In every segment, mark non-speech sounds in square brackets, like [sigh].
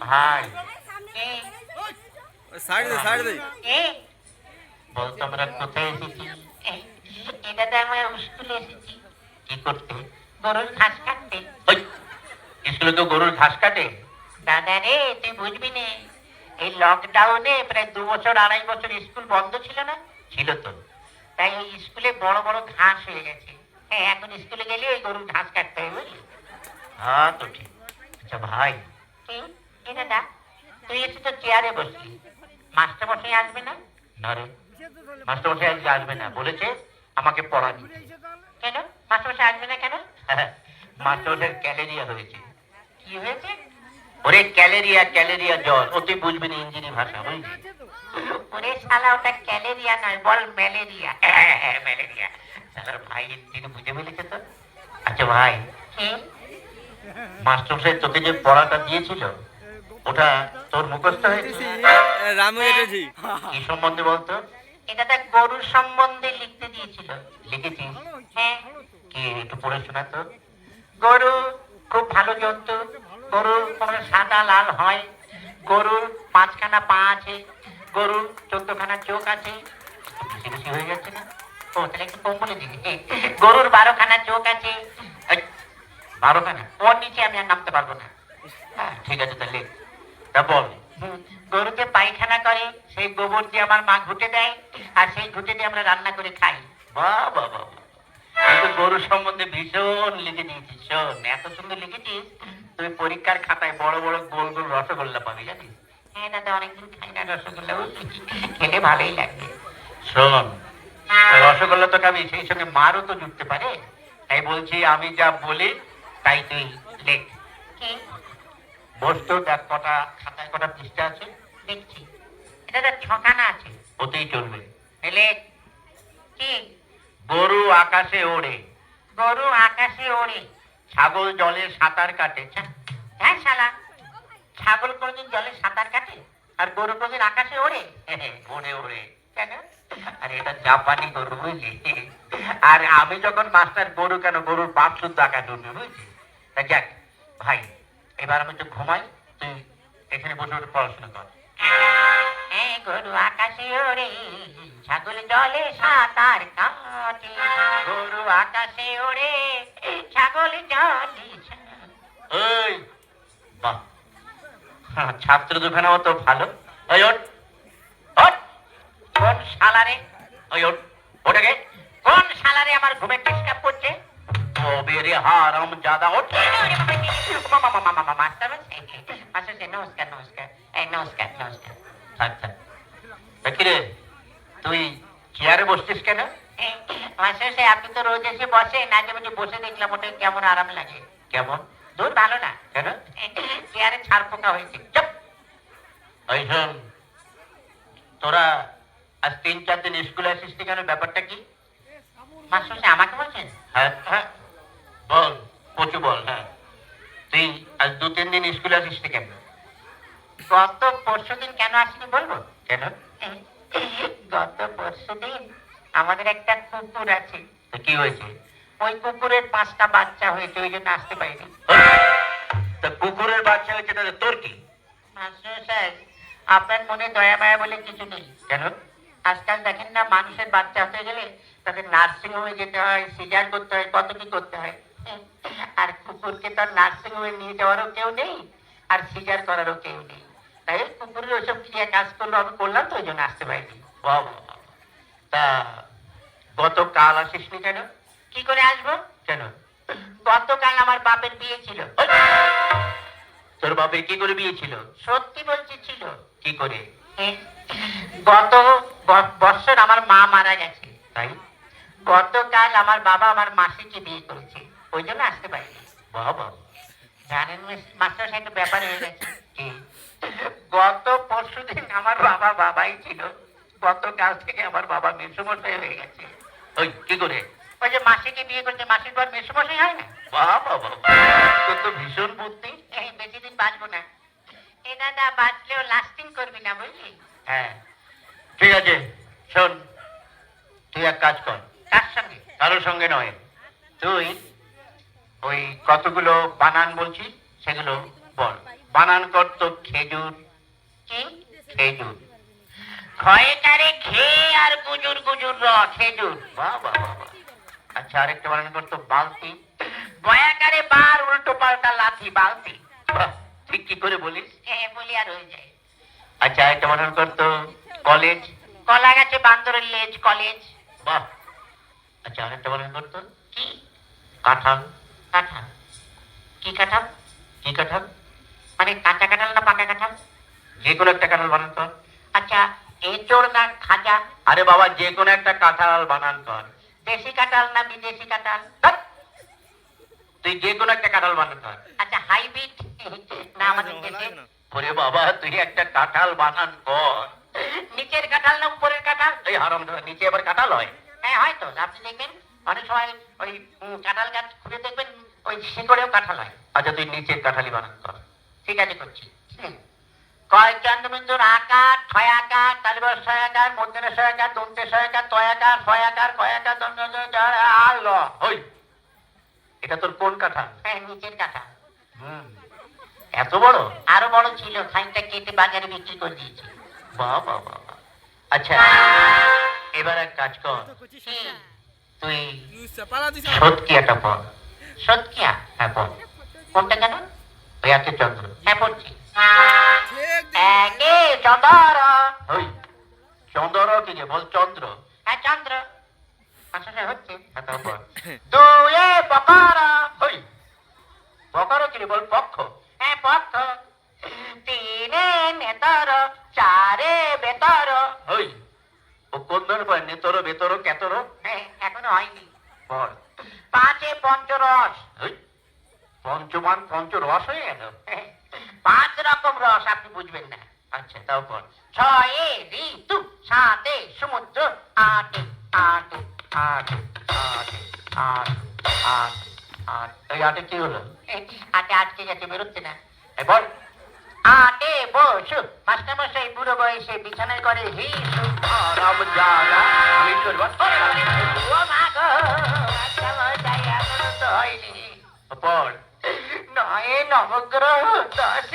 ভাই এই লকডাউনে প্রায় দু বছর আড়াই বছর স্কুল বন্ধ ছিল না? ছিল তো। তাই ওই স্কুলে বড় বড় ঘাস হয়ে গেছে। হ্যাঁ এখন স্কুলে গেলে ওই গরুর ঘাস কাটতে হবে হ্যাঁ তো ঠিক। আচ্ছা ভাই। কি কি তুই এসে তো চেয়ারে বসলি মাস্টার মশাই আসবে না? না রে মাস্টারমশাই আজকে আসবে না। বলেছে আমাকে পড়া দিতে কেন? মাস্টার মশাই আসবে না কেন? [laughs] মাস্টারমশাই ক্যালেরিয়া হয়েছে। কি হয়েছে? ওরে ক্যালেরিয়া ক্যালেরিয়া জ্বর। ও তুই বুঝবি না ইঞ্জিনি ভাষা বুঝলি? [laughs] ওরে শালা ওটা ক্যালেরিয়া নয় বল ম্যালেরিয়া। [laughs] ম্যালেরিয়া। স্যার ভাই তিনি বুঝে ফেলেছে তো? আচ্ছা ভাই। কি? মাস্টারমশাই তোকে যে পড়াটা দিয়েছিল ওটা তোর মুখস্থ হয়েছে? রামু এটেছি কি সম্বন্ধে বলতো? এটা তো গরুর সম্বন্ধে লিখতে দিয়েছিল। লিখেছিস হ্যাঁ। কি একটু পড়ে শোনা তো। গরু খুব ভালো জন্তু গরুর কোনো সাদা লাল হয়। গরুর পাঁচখানা পা আছে। গরুর চোদ্দখানা চোখ আছে। বেশি বেশি হয়ে যাচ্ছে না? ও তাহলে একটু কম বলে দিবি। গরুর বারোখানা চোখ আছে। বারোখানা? ওর নিচে আমি আর নামতে পারব না। হ্যাঁ ঠিক আছে তাহলে বল। গরুতে পায়খানা করে সেই গোবর দিয়ে আমার মা ঘুটে দেয় আর সেই ঘুটে দিয়ে আমরা রান্না করে খাই। গরু সম্বন্ধে ভীষণ লিখে দিয়েছিস শোন এত সুন্দর লিখেছিস। তুই পরীক্ষার খাতায় বড় বড় গোল গোল রসগোল্লা পাবি জানিস? হ্যাঁ দাদা অনেকদিন খাই না রসগোল্লা খেলে ভালোই লাগবে শোন রসগোল্লা তো খাবি সেই সঙ্গে মারও তো জুটতে পারে। তাই বলছি আমি যা বলি তাই তুই লেখ। কি? বস্তু দেখ কটা খাতায় কটা পৃষ্ঠা আছে? দেখছি। এটা তো ছখানা আছে। ওতেই চলবে। তাহলে কি? গরু আকাশে ওড়ে। গরু আকাশে ওড়ে। ছাগল জলে সাঁতার কাটে। হ্যাঁ শালা। ছাগল কোনদিন জলে সাঁতার কাটে? আর গরু কোনদিন আকাশে ওড়ে? ওড়ে ওড়ে। কেন? আর এটা জাপানি গরু বুঝলি? আর আমি যখন মাস্টার গরু কেন? গরুর বাপ শুদ্ধ আকাশে উঠবে বুঝলি? যাক ভাই এবার আমি একটু ঘুমাই তুই এখানে বসে বসে পড়াশোনা কর। গরু আকাশে ওড়ে ছাগল জলে সাঁতার কাটে। গরু আকাশে ওড়ে ছাগল জলে ওই বাহ। ছাত্র দুখানা তো ভালো। ওই ওঠ ওঠ। কোন শালারে? ওই ওঠ ওটাকে কোন শালারে আমার ঘুমে ডিস্টার্ব করছে? তবে রে হারাম জাদা ওঠ মাস্টার মাস্টার মাস্টার নমস্কার নমস্কার এই নমস্কার নমস্কার আচ্ছা দেখি তুই চেয়ারে বসছিস কেন? মাস্টার সাহেব আপনি তো রোজ এসে বসেন আজকে মাঝে বসে দেখলাম ওটা কেমন? আরাম লাগে কেমন দূর ভালো না। কেন? চেয়ারে ছাড় পোকা হয়েছে। ওই শোন তোরা আজ তিন চার দিন স্কুলে আসিস কেন? ব্যাপারটা কি? মাস্টার আমাকে বলছেন? হ্যাঁ হ্যাঁ। বল কচু বল হ্যাঁ। তুই আজ দু তিন দিন স্কুলে আসিস কেন? গত পরশু দিন কেন আসিনি বলব? কেন? গত পরশু দিন আমাদের একটা কুকুর আছে। কি হয়েছে? ওই কুকুরের পাঁচটা বাচ্চা হয়েছে ওই জন্য আসতে পারিনি। তা কুকুরের বাচ্চা হয়েছে তাহলে তোর কি? মাস্টার আপনার মনে দয়া মায়া বলে কিছু নেই। কেন? আজকাল দেখেন না মানুষের বাচ্চা হতে গেলে তাদের নার্সিং হোমে যেতে হয় সিজার করতে হয় কত কি করতে হয়। আর কুকুরকে তো নার্সিং হোমে নিয়ে যাওয়ারও কেউ নেই আর সিজার করারও কেউ নেই। তাই কুকুরের ওইসব ক্রিয়া কাজ করল আমি করলাম তো ওই জন্য আসতে পারিনি। তা গতকাল আসিস নি কেন? কি করে আসব? কেন? গতকাল আমার বাপের বিয়ে ছিল। তোর বাপের কি করে বিয়ে ছিল? সত্যি বলছি ছিল। কি করে? গত বছর আমার মা মারা গেছে। তাই? গতকাল আমার বাবা আমার মাসিকে বিয়ে করেছে। ওই জন্য আসতে পারিনি। বাবা জানেন মিস- মাস্টার সাহেব একটা ব্যাপার হয়ে গেছে। কি? গত পরশু দিন আমার বাবা বাবাই ছিল। গতকাল থেকে আমার বাবা মেসুমশাই হয়ে গেছে। ওই কি করে? ওই যে মাসিকে বিয়ে করছে মাসির পর মেসুমশাই হয় না? বাবা বাবা তোর তো ভীষণ বুদ্ধি। এই বেশি দিন বাঁচবো না। এ দাদা বাঁচলেও লাস্টিং করবি না বুঝলি? হ্যাঁ। ঠিক আছে শোন তুই এক কাজ কর। তার সঙ্গে? কারোর সঙ্গে নয়। তুই ওই কতগুলো বানান বলছি সেগুলো বল। বানান কর তো খেজুর। কি? খেজুর। ক্ষয়কারে খেয়ে আর গুজুর গুজুর র খেজুর। বাহ বাহ বাহ। আচ্ছা আরেকটা বানান করতো বালতি। বয়াকারে বার উল্টো পাল্টা লাথি বালতি। ঠিক কি করে বলিস? হ্যাঁ বলি আর হয়ে যায়। আচ্ছা আরেকটা বানান করতো কলেজ। কলা গাছে বান্দরের লেজ কলেজ। বাহ। আচ্ছা আরেকটা বানান করতো কি? কাঁঠাল। কাঁঠাল। কি কাঁঠাল? কি কাঁঠাল? মানে কাঁচা কাঁঠাল না পাকা কাঁঠাল? যে কোনো একটা কাঁঠাল বানান কর আচ্ছা এঁচোড় না খাজা? আরে বাবা যে কোনো একটা কাঁঠাল বানান কর দেশি কাঁঠাল না বিদেশি কাঁঠাল? তুই যে কোনো একটা কাঁঠাল বানান কর আচ্ছা হাইব্রিড? না আমাদের দেশে। ওরে বাবা তুই একটা কাঁঠাল বানান কর নিচের কাঁঠাল না উপরের কাঁঠাল? এই হারাম নিচে আবার কাঁঠাল হয়? হ্যাঁ হয়তো আপনি দেখবেন। অনেক সময় ওই কাঁঠাল গাছ খুঁড়ে দেখবেন ওই শিকড়েও কাঁঠাল হয়। আচ্ছা তুই নিচের কাঁঠালি বানান কর। ঠিক আছে করছি। কয় চন্দ্রবিন্দুর আকার ছয় আকার তালিবার ছয় আকার মধ্যে ছয় আকার দন্তে ছয় আকার তয় আকার ছয় আকার কয় আকার দন্ত আর ল। ওই এটা তোর কোন কাঁঠাল? হ্যাঁ নিচের কাঁঠাল। হুম। এত বড়? আরও বড় ছিল খানিকটা কেটে বাজারে বিক্রি করে দিয়েছি। বাহ বাহ। আচ্ছা এবার এক কাজ কর? তুই একটা পর সত্যিয়া হ্যাঁ পর কোনটা কেন ওই আছে চন্দ্র হ্যাঁ Take চন্দর ওই চন্দ্র কি যে বল চন্দ্র হ্যাঁ চন্দ্র আসলে হচ্ছে হ্যাঁ তারপর বল পক্ষ হ্যাঁ পক্ষ তিনে নেতর চারে বেতর ওই ও কোন ধরনের নেতর বেতর কেতর হয়নি। পাঁচে পঞ্চরস। পঞ্চমান পঞ্চ রস হয়ে গেল। পাঁচ রকম রস আপনি বুঝবেন না। আচ্ছা তারপর ছয়ে ঋতু সাতে সমুদ্র আটে আটে আট আট আট আট আট। এই আটে কি হলো? আটে আটকে গেছে বেরোচ্ছে না। বল। আটে বসু মাস্টারমশাই বুড়ো বয়সে বিছানায় করে হিসু রাম জাগা আমি তোর ও মা গো মাস্টারমশাই এখনও তো হয়নি। পর নয় নবগ্রহ দশ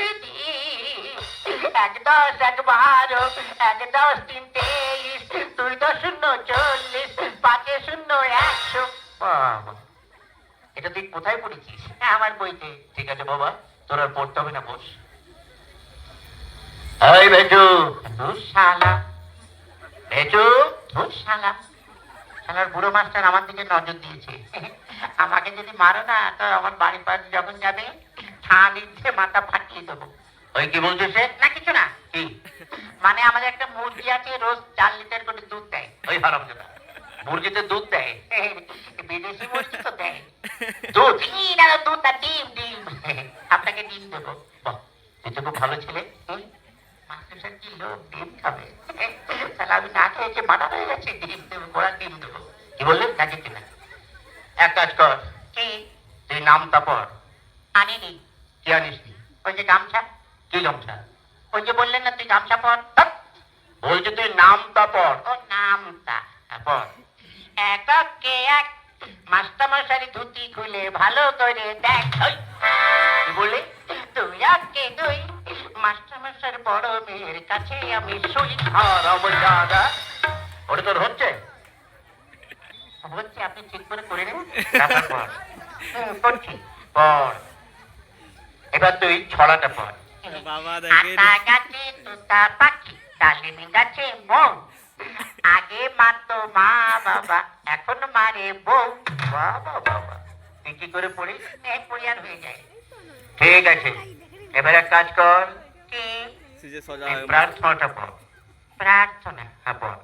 এক দশ এক বারো এক দশ তিন তেইশ দুই দশ শূন্য চল্লিশ পাঁচে শূন্য একশো। এটা তুই কোথায় পড়েছিস? হ্যাঁ, আমার বইতে। ঠিক আছে বাবা। তোর আর পড়তে হবে না বস। শালা। বেজু শালা। শালার বুড়ো মাস্টার আমার দিকে নজর দিয়েছে। আমাকে যদি মারো না তো আমার পাশে যখন যাবে ছানি দিয়ে মাথা ফাটিয়ে দেবো। ওই কি বলছিস? না কিছু না। কি? মানে আমাদের একটা মুরগি আছে রোজ চার লিটার করে দুধ দেয়। ওই হারাম মুরগিতে দুধ দেয়? [laughs] বিদেশি মুরগি তো দেয় দুধ কি না দুধ না ডিম ডিম আপনাকে ডিম দেবো বাহ, তুই তো খুব ভালো ছেলে হুম? মাস্টার সাহেব কি লোক ডিম খাবে মাথা হয়ে গেছে ডিম দেবো ডিম দেবো? কি বললি লাগে কিনা এক কাজ কর। কি? তুই আনিনি। কি আনিস ওই যে গামছা। কি গামছা? ওই যে বললেন না তুই গামছা পর তুই নামটা পড়। ও নামটা। হ্যাঁ, পড়। এককে এক মাস্টারমশারি ধুতি খুলে ভালো করে দেখ। কি বললি? দুই আজকে দুই মাস্টারমশার বড় মেয়ের কাছে আমি শুই হারাম ওটা তোর হচ্ছে? হচ্ছে আপনি ঠিক করে করে নেন। তারপর পড় হুম, করছি। পড় এবার তুই ছড়াটা পড় বাবা আতা গাছে তোতা পাখি ডালিম গাছে মৌ আগে মারতো মা বাবা এখন মারে বউ। বাবা বাবা। তুই কি করে পড়িস? এক পরিবার হয়ে যায়। ঠিক আছে। এবার এক কাজ কর। কি? প্রার্থনাটা পড়। প্রার্থনা? হ্যাঁ পড়।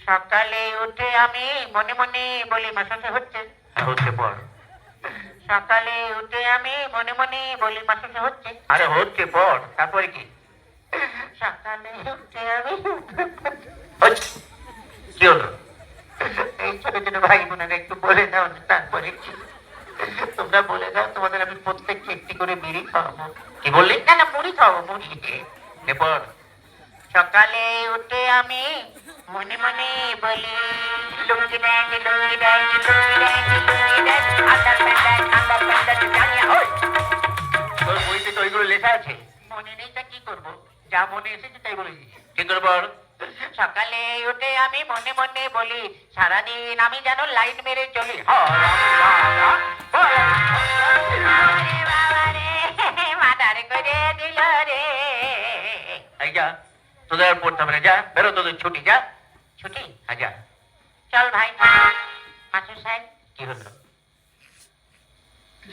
সকালে উঠে আমি মনে মনে বলি মাসাতে হচ্ছে? হ্যাঁ হচ্ছে পড়। সকালে উঠে আমি মনে মনে বলি মাসাতে হচ্ছে? আরে হচ্ছে পড়। তারপরে কি? সকালে উঠে আমি হচ্ছে। কি হলো? এই ছোট ছোট ভাই বোনেরা একটু বলে দাও তারপরে কি? তোমরা বলে দাও তোমাদের আমি প্রত্যেককে একটি করে বিড়ি খাওয়াবো কি বললি না না মুড়ি খাওয়াবো মুড়ি পড় সকালে উঠে আমি মনে মনে বলি লুঙ্গি ব্যাগ লুঙ্গি ব্যাগ লুঙ্গি ব্যাগ লুঙ্গি ব্যাগ আন্ডার প্যান্ডার আন্ডার প্যান্ডার জানিয়া ওই তোর বইতে তো ওইগুলো লেখা আছে মনে নেই তা কি করব যা মনে এসেছে তাই বলে দিচ্ছি কি করে পড় সকালে উঠে আমি মনে মনে বলি সারাদিন আমি যেন লাইট মেরে চলি যা ছুটি হ্যাঁ চল ভাই মাস্টার সাহেব কি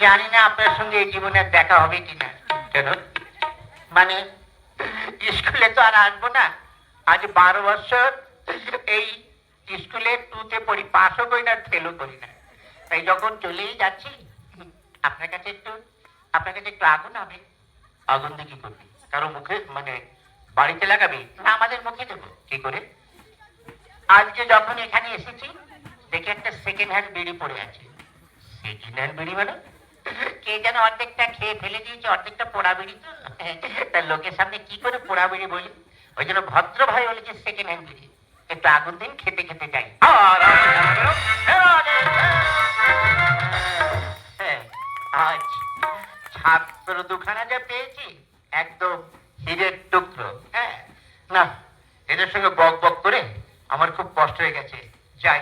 জানি না আপনার সঙ্গে এই জীবনে দেখা হবে কিনা কেন মানে স্কুলে তো আর আসব না আজ বারো বছর এই স্কুলে টুতে পড়ি, পাশও করি না ফেলও করি না। তাই যখন চলেই যাচ্ছি, আপনার কাছে একটু, আপনার কাছে একটু আগুন হবে। আগুন দিয়ে কি করবি? কারও মুখে মানে বাড়িতে লাগাবি? না, আমাদের মুখে দেবো। কি করে? আজকে যখন এখানে এসেছি, দেখে একটা সেকেন্ড হ্যান্ড বিড়ি পড়ে আছে। সেকেন্ড হ্যান্ড বিড়ি মানে? কে যেন অর্ধেকটা খেয়ে ফেলে দিয়েছে, অর্ধেকটা পোড়া বিড়ি তো? তার লোকের সামনে কি করে পোড়া বিড়ি বলি? ওই জন্য ভদ্র ভাই বলেছে সেকেন্ড হ্যান্ড একটু আগুন দিন খেতে খেতে যাই। হ্যাঁ, আজ ছাত্র দুখানা যা পেয়েছি একদম হীরের টুকরো। হ্যাঁ না এদের সঙ্গে বক বক করে আমার খুব কষ্ট হয়ে গেছে। যাই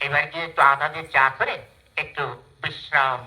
এবার গিয়ে একটু আদা দিয়ে চা করে একটু বিশ্রাম